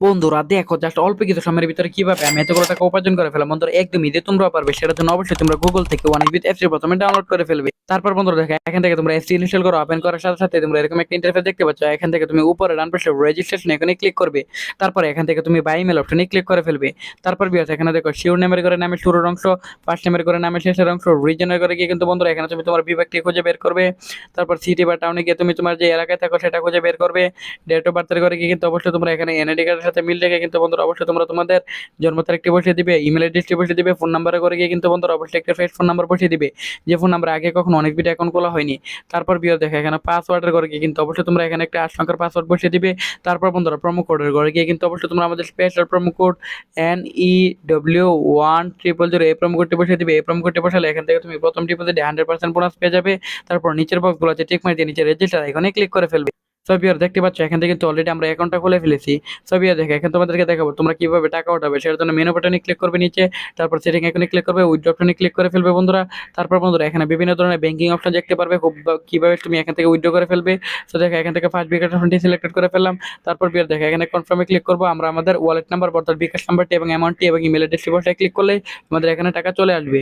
বন্ধুরা, দেখো জাস্ট অল্প কিছু সময়ের ভিতরে কীভাবে আমি এতগুলো টাকা উপার্জন করে ফেলাম বন্ধুরা, একদমই যে তোমরা পারবে সেটার জন্য অবশ্যই তোমরা গুগল থেকে ওয়ান বিথ এফসি প্রথমে ডাউনলোড করে ফেলবে। তারপর বন্ধুরা, দেখো, এখান থেকে তোমরা এফসি ইনস্টল করো ওপেন করার সাথে সাথে তোমরা এরকম একটা ইন্টারফেস দেখতে পাচ্ছ। এখান থেকে তুমি উপরে ডান পাশে রেজিস্ট্রেশন এখানে ক্লিক করবে। তারপরে এখান থেকে তুমি বাই মেল অপশনে ক্লিক করে ফেলবে। তারপর বিয়াস, এখানে দেখো শিওর নামের করে নামের শুরুর অংশ ফার্স্ট নেমের করে নামের শেষের অংশ রিজনের করে গিয়ে কিন্তু বন্ধুরা এখানে তুমি তোমার বিভাগটি খুঁজে বের করবে। তারপর সিটি বা টাউনে গিয়ে তুমি তোমার যে এলাকায় থাকো সেটা খুঁজে বের করবে। ডেট অফ বার্থের করে গিয়ে কিন্তু অবশ্যই তোমরা এখানে এনআইডি কার্ডের সাথে মিল রেখে কিন্তু বন্ধুরা অবশ্যই তোমরা তোমাদের জন্ম তারিখটি বসিয়ে দিবে ইমেল অ্যাড্রেসটি বসিয়ে দিবে ফোন নাম্বারে করে গিয়ে কিন্তু বন্ধুরা অবশ্যই একটা ফেস ফোন নাম্বার বসিয়ে দিবে। যে ফোন নাম্বার আগে কখনো অনেক ভিডিও অ্যাকাউন্ট খোলা হয়নি, তারপর বিয়ে দেখে, এখানে পাসওয়ার্ডের করে গিয়ে কিন্তু অবশ্যই তোমরা এখানে একটা আট সংখ্যার পাসওয়ার্ড বসিয়ে দিবে। তারপর বন্ধুরা প্রোমো কোডের ঘরে গিয়ে কিন্তু অবশ্যই তোমরা আমাদের special promo code N E W one triple zero এই প্রোমো কোডটি বসিয়ে দিবে। এই প্রোমো কোডটি বসালে এখান থেকে তুমি প্রথম ডিপোজিটে হান্ড্রেড পার্সেন্ট বোনাস পেয়ে যাবে। তারপর নিচের বক্সগুলো আছে টিক মারি দিয়ে নিচে রেজিস্টার এখানে ক্লিক করে ফেলবে। সবিয়ার দেখতে পাচ্ছ, এখান থেকে কিন্তু অলরেডি আমরা অ্যাকাউন্টটা খুলে ফেলেছি। সবিয়ার দেখে, এখন তোমাদেরকে দেখাবো, তোমরা কীভাবে টাকা উঠাবে। সেটার জন্য মেনু বাটনে ক্লিক করবে নিচে, তারপর সেটিং এখানে ক্লিক করবে উইথ অপশনে ক্লিক করে ফেলবে বন্ধুরা। তারপর বন্ধুরা, এখানে বিভিন্ন ধরনের ব্যাংকিং অপশন দেখতে পারবে, খুব কীভাবে তুমি এখান থেকে উইথড্র করে ফেলবে। সো দেখো, এখান থেকে ফার্স্ট বিকাশ অপশনটি সিলেক্টেড করে ফেললাম। তারপর বিয়ার দেখে, এখানে কনফার্মে ক্লিক করব। আমরা আমাদের ওয়ালেট নাম্বার অর্থাৎ বিকাশ নাম্বারটি এবং অ্যামাউন্টটি এবং ইমেল অ্যাড্রেসটি ক্লিক করলে আমাদের এখানে টাকা চলে আসবে।